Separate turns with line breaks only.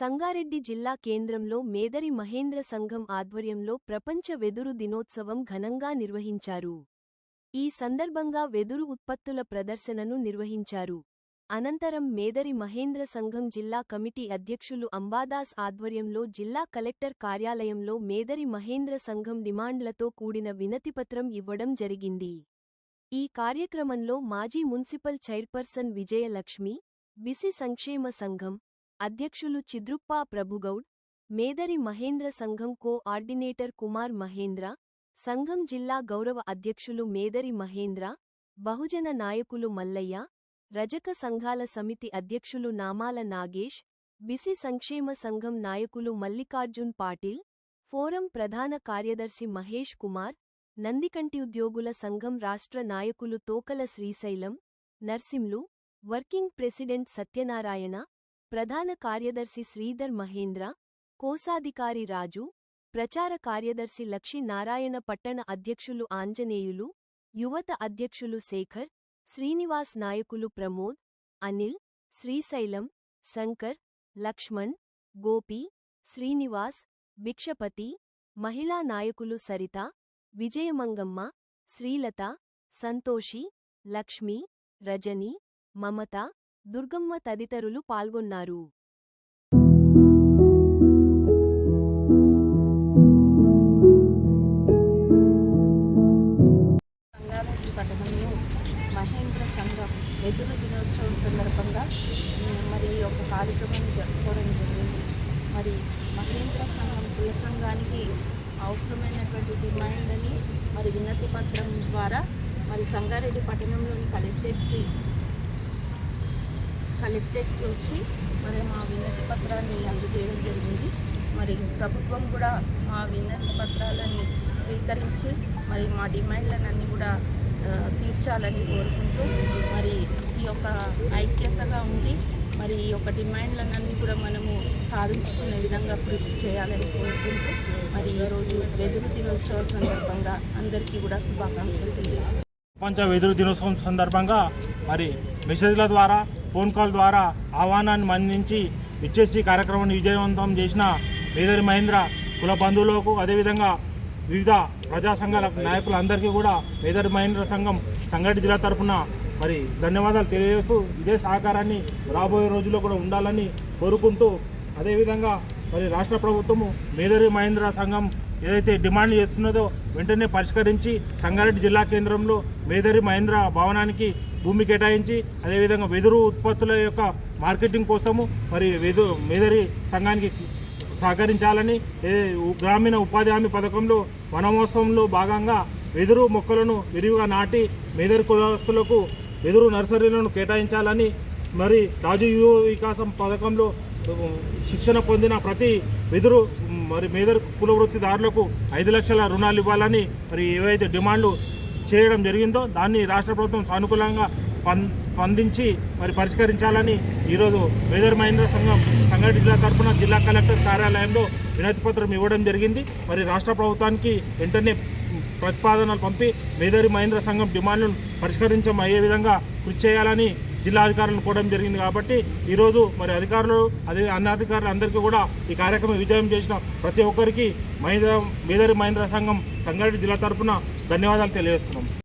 సంగారెడ్డి జిల్లా కేంద్రంలో మేదరి మహేంద్ర సంఘం ఆధ్వర్యంలో ప్రపంచ వెదురు దినోత్సవం ఘనంగా నిర్వహించారు. ఈ సందర్భంగా వెదురు ఉత్పత్తుల ప్రదర్శనను నిర్వహించారు. అనంతరం మేదరి మహేంద్ర సంఘం జిల్లా కమిటీ అధ్యక్షులు అంబాదాస్ ఆధ్వర్యంలో జిల్లా కలెక్టర్ కార్యాలయంలో మేదరి మహేంద్ర సంఘం డిమాండ్లతో కూడిన వినతిపత్రం ఇవ్వడం జరిగింది. ఈ కార్యక్రమంలో మాజీ మున్సిపల్ చైర్పర్సన్ విజయలక్ష్మి బిసి సంక్షేమ సంఘం అధ్యక్షులు చిద్రుప్పా ప్రభుగౌడ్ మేదరి మహేంద్ర సంఘం కో ఆర్డినేటర్ కుమార్ మహేంద్ర సంఘం జిల్లా గౌరవ అధ్యక్షులు మేదరి మహేంద్ర బహుజన నాయకులు మల్లయ్య రజక సంఘాల సమితి అధ్యక్షులు నామాల నాగేష్ బిసి సంక్షేమ సంఘం నాయకులు మల్లికార్జున్ పాటిల్ ఫోరం ప్రధాన కార్యదర్శి మహేష్ కుమార్ నందికంటి ఉద్యోగుల సంఘం రాష్ట్ర నాయకులు తోకల శ్రీశైలం నర్సింలు వర్కింగ్ ప్రెసిడెంట్ సత్యనారాయణ ప్రధాన కార్యదర్శి శ్రీధర్ మహేంద్ర కోశాధికారి రాజు ప్రచార కార్యదర్శి లక్షి నారాయణ పట్టణ అధ్యక్షులు ఆంజనేయులు యువత అధ్యక్షులు శేఖర్ శ్రీనివాస్ నాయకులు ప్రమోద్ అనిల్ శ్రీశైలం శంకర్ లక్ష్మణ్ గోపి శ్రీనివాస్ భిక్షపతి మహిళా నాయకులు సరిత విజయమంగమ్మ శ్రీలత సంతోషి లక్ష్మి రజని మమత దుర్గమ్మ తదితరులు పాల్గొన్నారు.
సంగారెడ్డి పట్టణంలో మహేంద్ర సంఘం వెదురు దినోత్సవం సందర్భంగా మరి ఈ యొక్క కార్యక్రమాన్ని జరుపుకోవడం జరిగింది. మరి మహేంద్ర సంఘం కుల సంఘానికి అవసరమైనటువంటి డిమాండ్ని మరి వినతి పత్రం ద్వారా మరి సంగారెడ్డి పట్టణంలోని కలెక్టరేట్కి కలెక్టరేట్కి వచ్చి మరి మా వినతి పత్రాన్ని అందజేయడం జరిగింది. మరి ప్రభుత్వం కూడా మా వినతి పత్రాలని స్వీకరించి మరి మా డిమాండ్లన్నీ కూడా తీర్చాలని కోరుకుంటూ మరి ఈ యొక్క ఐక్యతగా ఉండి మరి ఈ యొక్క డిమాండ్లన్నీ కూడా మనము సాధించుకునే విధంగా కృషి చేయాలని కోరుకుంటూ మరి ఈరోజు వెదురు దినోత్సవం సందర్భంగా అందరికీ కూడా శుభాకాంక్షలు తెలియజేస్తాం
ప్రపంచ వెదురు దినోత్సవం సందర్భంగా మరి మెసేజ్ల ద్వారా ఫోన్ కాల్ ద్వారా ఆహ్వానాన్ని మందించి ఇచ్చేసి కార్యక్రమాన్ని విజయవంతం చేసిన మేదరి మహేంద్ర కుల బంధువులకు అదేవిధంగా వివిధ ప్రజా సంఘాల నాయకులందరికీ కూడా మేదరి మహేంద్ర సంఘం సంఘటి జిల్లా తరఫున మరి ధన్యవాదాలు తెలియజేస్తూ ఇదే సహకారాన్ని రాబోయే రోజుల్లో కూడా ఉండాలని కోరుకుంటూ అదేవిధంగా మరి రాష్ట్ర ప్రభుత్వము మేదరి మహేంద్ర సంఘం ఏదైతే డిమాండ్ చేస్తున్నదో వెంటనే పరిష్కరించి సంగారెడ్డి జిల్లా కేంద్రంలో మేదరి మహేంద్ర భవనానికి భూమి కేటాయించి అదేవిధంగా వెదురు ఉత్పత్తుల యొక్క మార్కెటింగ్ కోసము మరి వెదు మేదరి సంఘానికి సహకరించాలని గ్రామీణ ఉపాధి హామీ పథకంలో వనమోత్సవంలో భాగంగా వెదురు మొక్కలను విరివిగా నాటి మేదరి కులస్తులకు వెదురు నర్సరీలను కేటాయించాలని మరి రాజు యువ వికాసం పథకంలో శిక్షణ పొందిన ప్రతి వెదురు మరి మేదరు కుల వృత్తిదారులకు ఐదు లక్షల రుణాలు ఇవ్వాలని మరి ఏవైతే డిమాండ్లు చేయడం జరిగిందో దాన్ని రాష్ట్ర ప్రభుత్వం సానుకూలంగా స్పందించి మరి పరిష్కరించాలని ఈరోజు మేదర్ మహేంద్ర సంఘం సంఘటన జిల్లా తరఫున జిల్లా కలెక్టర్ కార్యాలయంలో వినతి పత్రం ఇవ్వడం జరిగింది. మరి రాష్ట్ర ప్రభుత్వానికి వెంటనే ప్రతిపాదనలు పంపి మేదరి మహేంద్ర సంఘం డిమాండ్లను పరిష్కరించం అయ్యే విధంగా కృషి చేయాలని జిల్లా అధికారులను కోవడం జరిగింది కాబట్టి ఈరోజు మరి అధికారులు అదే అన్న అధికారులు అందరికీ కూడా ఈ కార్యక్రమం విజయం చేసిన ప్రతి ఒక్కరికి మహేంద్ర మేదరి మహేంద్ర సంఘం సంగారెడ్డి జిల్లా తరఫున ధన్యవాదాలు తెలియజేస్తున్నాం.